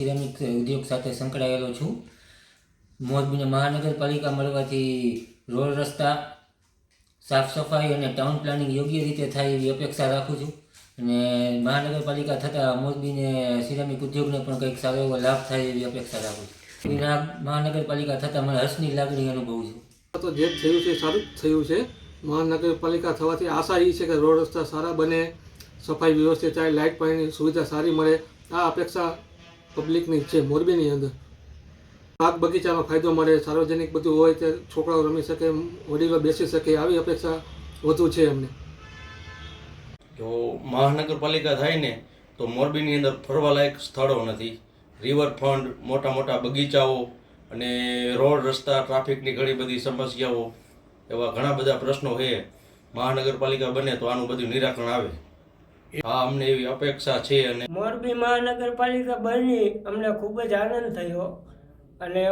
Ceramic ઉદ્યોગ સાથે સંકળાયેલો છું. મોરબીને મહાનગરપાલિકા મળવાથી રોડ રસ્તા સાફ સફાઈ અને ટાઉન પ્લાનિંગ યોગ્ય રીતે થાય એવી અપેક્ષા રાખું છું. અને મહાનગરપાલિકા થતાં મોરબીને સિરામિક ઉદ્યોગને પણ કંઈક સારો એવો લાભ થાય એવી અપેક્ષા રાખું છું. મહાનગરપાલિકા થતાં મને હર્ષની લાગણી અનુભવું છું. તો જે થયું છે સારું જ થયું છે. મહાનગરપાલિકા થવાથી આશા એ છે કે રોડ રસ્તા સારા બને, સફાઈ વ્યવસ્થિત થાય લાઇટ પાણીની સુવિધા સારી મળે. આ અપેક્ષા પબ્લિકની છે મોરબીની અંદર બાગ બગીચાનો ફાયદો મળે, સાર્વજનિક બધું હોય તે છોકરાઓ રમી શકે, વડીલો બેસી શકે, આવી અપેક્ષા વધુ છે એમને. જો મહાનગરપાલિકા થાય ને, તો મોરબીની અંદર ફરવાલાયક સ્થળો નથી. રિવરફ્રન્ટ મોટા મોટા બગીચાઓ અને રોડ રસ્તા, ટ્રાફિકની ઘણી બધી સમસ્યાઓ એવા ઘણા બધા પ્રશ્નો છે. મહાનગરપાલિકા બને તો આનું બધું નિરાકરણ આવે. હા અમને એવી અપેક્ષા છે અને મોરબી મહાનગરપાલિકા બની અમને ખૂબ જ આનંદ થયો. અને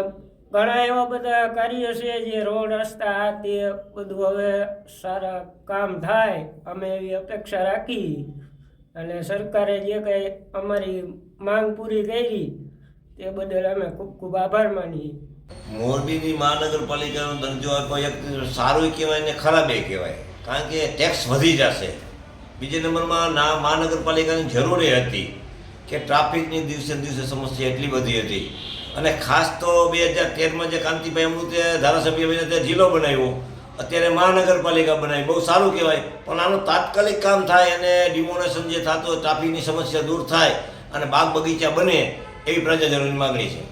ઘણા એવા બધા કાર્યો છે જે રોડ રસ્તા આ તે બધું હવે સારા કામ થાય. અમે એવી અપેક્ષા રાખી અને સરકારે જે કંઈ અમારી માંગ પૂરી કરી તે બદલ અમે ખૂબ ખૂબ આભાર માનીએ. મોરબીની મહાનગરપાલિકાનો દરજ્જો આપવા એક સારું કહેવાય ને ખરાબે કહેવાય. કારણ કે ટેક્સ વધી જશે. બીજા નંબરમાં ના મહાનગરપાલિકાની જરૂર એ હતી કે ટ્રાફિકની દિવસે દિવસે સમસ્યા એટલી બધી હતી. અને ખાસ તો બે હજાર તેરમાં જે કાંતિભાઈ અમૃતે ધારાસભ્ય બનીને ત્યાં જિલ્લો બનાવ્યો. અત્યારે મહાનગરપાલિકા બનાવી. બહુ સારું કહેવાય. પણ આનું તાત્કાલિક કામ થાય અને ડિમોનેશન જે થતું ટ્રાફિકની સમસ્યા દૂર થાય અને બાગ બગીચા બને એવી પ્રજાજનોની માગણી છે.